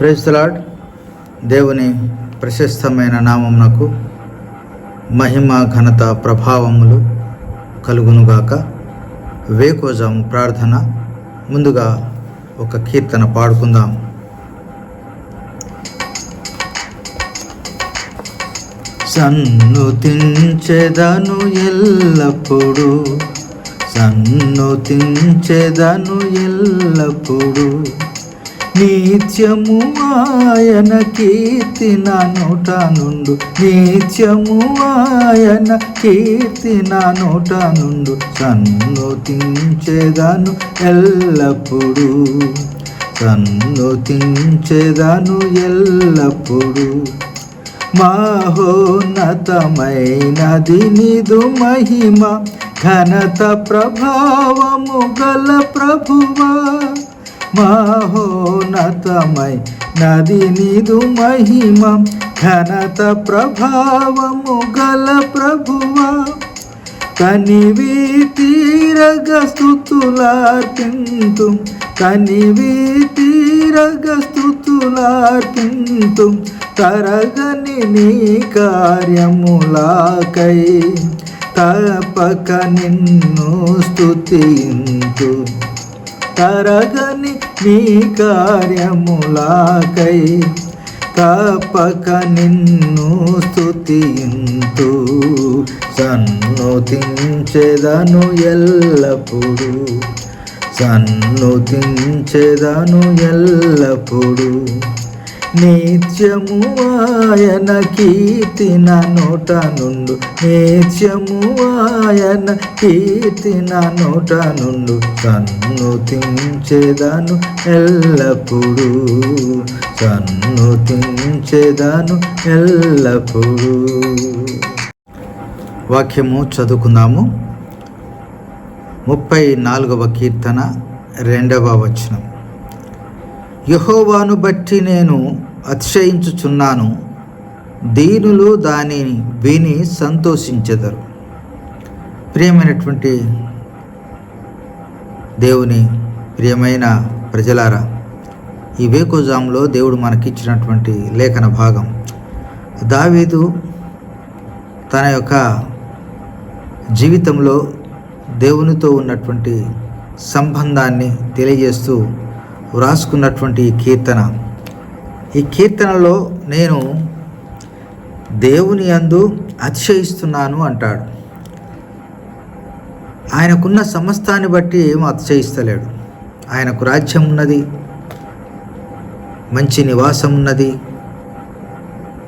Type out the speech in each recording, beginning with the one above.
Praise the Lord దేవుని ప్రశస్తమైన నామమునకు మహిమ ఘనత ప్రభావములు కలుగునుగాక. వేకోజాము ప్రార్థన. ముందుగా ఒక కీర్తన పాడుకుందాం. సన్నుతించెదను ఎల్లప్పుడు సన్ను తించెదను ఎల్లప్పుడు. నిత్యము ఆయన కీర్తి నా నోట నుండు. నిత్యము ఆయన కీర్తి నా నోట నుండు. సన్నుతించెదను ఎల్లప్పుడు. సన్నుతించెదను ఎల్లప్పుడూ. మహోన్నతమైనది నిదు మహిమ ఘనత ప్రభావము గల ప్రభువా. మహోన్నతమై నది నిదు మహిమ ఘనత ప్రభావము గల ప్రభువా. కనివి తీరగ స్థుతులార్పింతు కనివి తీరగ స్థుతులార్పింతు తరగని నీ కార్యములాకై తపక నిన్ను స్థుతింతు తరగని నీ కార్యములాకై తపక నిన్ను స్థుతింతు సన్నుతించెదను ఎల్లప్పుడు. సన్నుతించెదను ఎల్లప్పుడు. నిత్యము ఆయన కీర్తి నా నోట నుండు నిత్యము ఆయన కీర్తి నా నోట నుండు ఎల్లప్పుడూ. ఎల్లప్పుడు సన్నుతించెదను ఎల్లప్పుడూ. వాక్యము చదువుకుందాము. ముప్పై నాలుగవ కీర్తన రెండవ వచనం. యహోవాను బట్టి నేను అతిశయించుచున్నాను. దీనులు దానిని విని సంతోషించెదరు. ప్రియమైనటువంటి దేవుని ప్రియమైన ప్రజలారా ఈ వేకోజాంలో దేవుడు మనకిచ్చినటువంటి లేఖన భాగం. దావీదు తన యొక్క జీవితంలో దేవునితో ఉన్నటువంటి సంబంధాన్ని తెలియజేస్తూ వ్రాసుకున్నటువంటి ఈ కీర్తన. ఈ కీర్తనలో నేను దేవుని అందు అతిశయిస్తున్నాను అంటాడు. ఆయనకున్న సమస్తాన్ని బట్టి ఏం అతిశయిస్తలేడు. ఆయనకు రాజ్యం ఉన్నది మంచి నివాసం ఉన్నది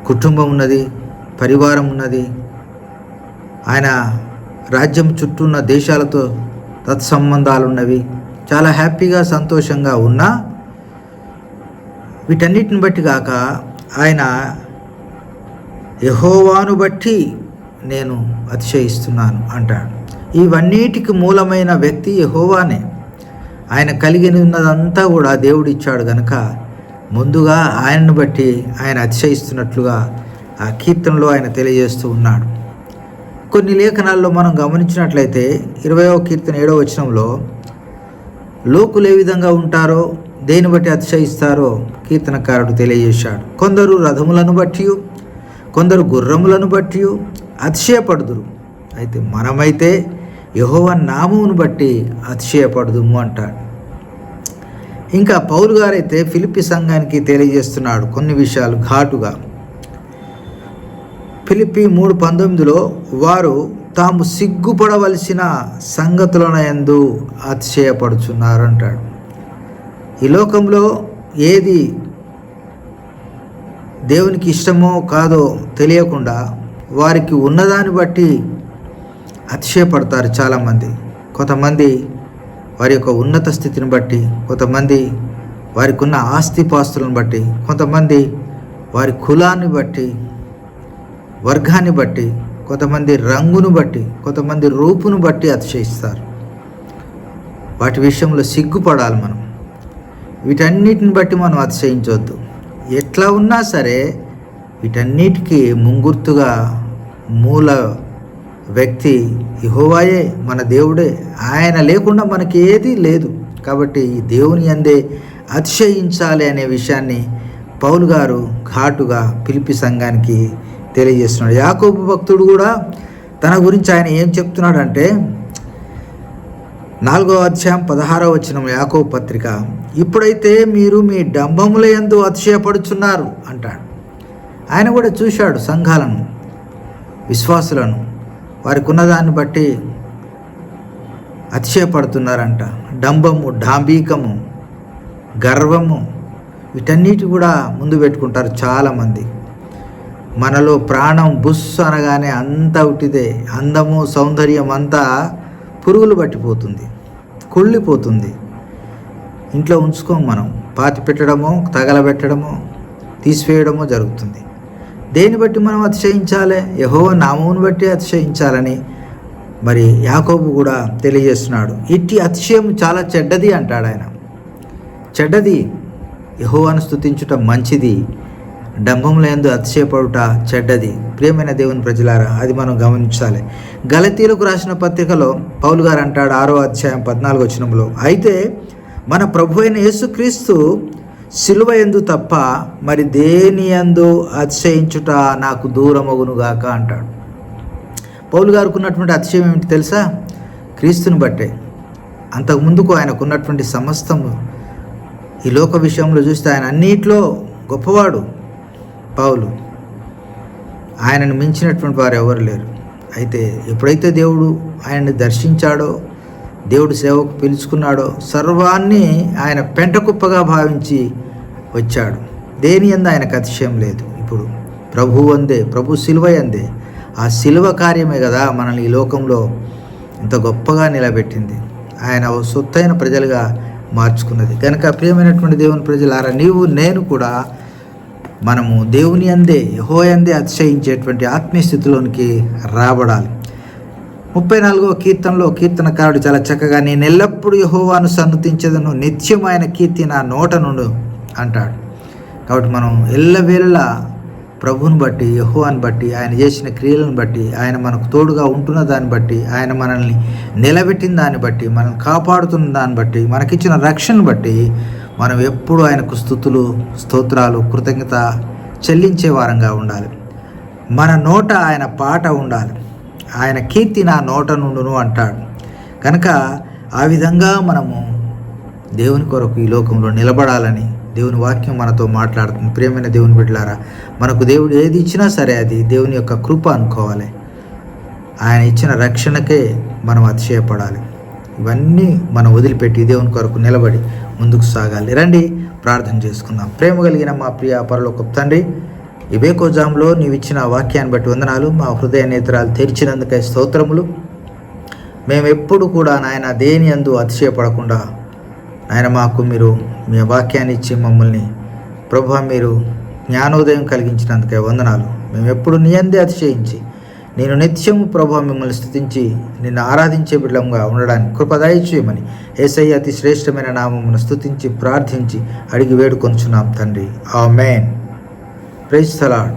కుటుంబం ఉన్నది పరివారం ఉన్నది. ఆయన రాజ్యం చుట్టూ ఉన్న దేశాలతో తత్సంబంధాలు ఉన్నవి చాలా హ్యాపీగా సంతోషంగా ఉన్నా వీటన్నిటిని బట్టి కాక ఆయన యహోవాను బట్టి నేను అతిశయిస్తున్నాను అంటాడు. ఇవన్నిటికి మూలమైన వ్యక్తి యహోవానే. ఆయన కలిగి ఉన్నదంతా కూడా దేవుడు ఇచ్చాడు గనక ముందుగా ఆయనను బట్టి ఆయన అతిశయిస్తున్నట్లుగా ఆ కీర్తనలో ఆయన తెలియజేస్తూ ఉన్నాడు. కొన్ని లేఖనాల్లో మనం గమనించినట్లయితే ఇరవయో కీర్తన ఏడో వచనంలో లోకులు ఏ విధంగా ఉంటారో దేని బట్టి అతిశయిస్తారో కీర్తనకారుడు తెలియజేశాడు. కొందరు రథములను బట్టి కొందరు గుర్రములను బట్టి అతిశయపడుదురు. అయితే మనమైతే యహోవ నామమును బట్టి అతిశయపడుదుము అంటాడు. ఇంకా పౌరు గారైతే ఫిలిపి సంఘానికి తెలియజేస్తున్నాడు కొన్ని విషయాలు ఘాటుగా. ఫిలిపి మూడు పంతొమ్మిదిలో వారు తాము సిగ్గుపడవలసిన సంగతులను ఎందు అతిశయపడుచున్నారు అంటాడు ఈ లోకంలో ఏది దేవునికి ఇష్టమో కాదో తెలియకుండా వారికి ఉన్నదాన్ని బట్టి అతిశయపడతారు చాలామంది. కొంతమంది వారి యొక్క ఉన్నత స్థితిని బట్టి కొంతమంది వారికి ఉన్న ఆస్తిపాస్తులను బట్టి కొంతమంది వారి కులాన్ని బట్టి వర్గాన్ని బట్టి కొంతమంది రంగును బట్టి కొంతమంది రూపును బట్టి అతిశయిస్తారు. వాటి విషయంలో సిగ్గుపడాలి మనం. వీటన్నిటిని బట్టి మనం అతిశయించవద్దు ఎట్లా ఉన్నా సరే వీటన్నిటికీ ముంగుర్తుగా మూల వ్యక్తి ఇహోవాయే మన దేవుడే. ఆయన లేకుండా మనకి ఏది లేదు. కాబట్టి ఈ దేవుని అందే అతిశయించాలి అనే విషయాన్ని పౌలు గారు ఘాటుగా పిలిపి సంఘానికి తెలియజేస్తున్నాడు. యాకోబు భక్తుడు కూడా తన గురించి ఆయన ఏం చెప్తున్నాడంటే నాలుగో అధ్యాయం పదహారో వచ్చిన యాకోబు పత్రిక ఇప్పుడైతే మీరు మీ డంబముల ఎందు అతిశయపడుచున్నారు అంటాడు. ఆయన కూడా చూశాడు సంఘాలను విశ్వాసులను. వారికి ఉన్నదాన్ని బట్టి అతిశయపడుతున్నారంట. డంబము డాంబీకము గర్వము వీటన్నిటి కూడా ముందు పెట్టుకుంటారు చాలామంది. మనలో ప్రాణం బుస్ అనగానే అంతా ఉట్టిదే అందము సౌందర్యం అంతా పురుగులు పట్టిపోతుంది కుళ్ళిపోతుంది. ఇంట్లో ఉంచుకోం మనం పాతి పెట్టడమో తగలబెట్టడమో తీసివేయడమో జరుగుతుంది. దేన్ని బట్టి మనం అతిశయించాలి? యహోవ నామమును బట్టి అతిశయించాలని మరి యాకోబు కూడా తెలియజేస్తున్నాడు. ఇట్టి అతిశయం చాలా చెడ్డది అంటాడు ఆయన. చెడ్డది యహోవాను స్తుతించుట మంచిది. డంబములందు అతిశయపడుట చెడ్డది. ప్రియమైన దేవుని ప్రజలారా అది మనం గమనించాలి. గలతీలకు రాసిన పత్రికలో పౌలు గారు అంటాడు ఆరో అధ్యాయం పద్నాలుగు వచనంలో అయితే మన ప్రభు అయిన యేసుక్రీస్తు సిలువ ఎందు తప్ప మరి దేని యందు అతిశయించుట నాకు దూరమగునుగాక అంటాడు. పౌలు గారికి ఉన్నటువంటి అతిశయం ఏమిటి తెలుసా? క్రీస్తుని బట్టే. అంతకుముందుకు ఆయనకున్నటువంటి సమస్తము ఈ లోక విషయంలో చూస్తే ఆయన అన్నిట్లో గొప్పవాడు. పౌలు. ఆయనను మించినటువంటి వారు ఎవరు లేరు. అయితే ఎప్పుడైతే దేవుడు ఆయన్ని దర్శించాడో దేవుడు సేవకు పిలుచుకున్నాడో సర్వాన్ని ఆయన పెంటకుప్పగా భావించి వచ్చాడు. దేని ఎందు ఆయనకు అతిశయం లేదు. ఇప్పుడు ప్రభు అందే ప్రభు శిలువ అందే ఆ శిలువ కార్యమే కదా మనల్ని ఈ లోకంలో ఇంత గొప్పగా నిలబెట్టింది. ఆయన ఓ సొత్తైన ప్రజలుగా మార్చుకున్నది. కనుక ప్రియమైనటువంటి దేవుని ప్రజలారా నీవు నేను కూడా మనము దేవుని అందే యహోయందే అతిశయించేటువంటి ఆత్మీయస్థితిలోనికి రాబడాలి. ముప్పై నాలుగో కీర్తనలో కీర్తనకారుడు చాలా చక్కగా నేను ఎల్లప్పుడూ యహోవాను సన్నతించదను నిత్యం ఆయన కీర్తి నా నోట నుండు అంటాడు. కాబట్టి మనం ఎల్లవేళలా ప్రభువుని బట్టి యహోవాని బట్టి ఆయన చేసిన క్రియలను బట్టి ఆయన మనకు తోడుగా ఉంటున్న దాన్ని బట్టి ఆయన మనల్ని నిలబెట్టిన దాన్ని బట్టి మనల్ని కాపాడుతున్న దాన్ని బట్టి మనకిచ్చిన రక్షణ బట్టి మనం ఎప్పుడు ఆయనకు స్థుతులు స్తోత్రాలు కృతజ్ఞత చెల్లించే వారంగా ఉండాలి. మన నోట ఆయన పాట ఉండాలి. ఆయన కీర్తి నా నోట నుండును అంటాడు. కనుక ఆ విధంగా మనము దేవుని కొరకు ఈ లోకంలో నిలబడాలని దేవుని వాక్యం మనతో మాట్లాడుతుంది. ప్రియమైన దేవుని బిడ్డలారా మనకు దేవుడు ఏది ఇచ్చినా సరే అది దేవుని యొక్క కృప అనుకోవాలి. ఆయన ఇచ్చిన రక్షణకే మనం అతిశయపడాలి. ఇవన్నీ మనం వదిలిపెట్టి దేవుని కొరకు నిలబడి ముందుకు సాగాలి. రండి ప్రార్థన చేసుకుందాం. ప్రేమ కలిగిన మా ప్రియ పరలోక తండ్రి ఇవేకో జాములో నీవు ఇచ్చిన వాక్యాన్ని బట్టి వందనాలు. మా హృదయ నేత్రాలు తెరిచినందుకై స్తోత్రములు. మేము ఎప్పుడు కూడా నాయన దేని అందు అతిశయపడకుండా నాయన మాకు మీరు మీ వాక్యాన్ని ఇచ్చి మమ్మల్ని ప్రభు మీరు జ్ఞానోదయం కలిగించినందుకే వందనాలు. మేము ఎప్పుడు నీ అందే అతిశయించి నేను నిత్యము ప్రభు మిమ్మల్ని స్థుతించి నిన్ను ఆరాధించే బిడ్డంగా ఉండడానికి కృపదాయ చేయమని ఏసై అతి శ్రేష్టమైన నామమును స్థుతించి ప్రార్థించి అడిగి వేడుకొంచున్నాం తండ్రి. ఆ మేన్ ప్రైజ్ సలాడ్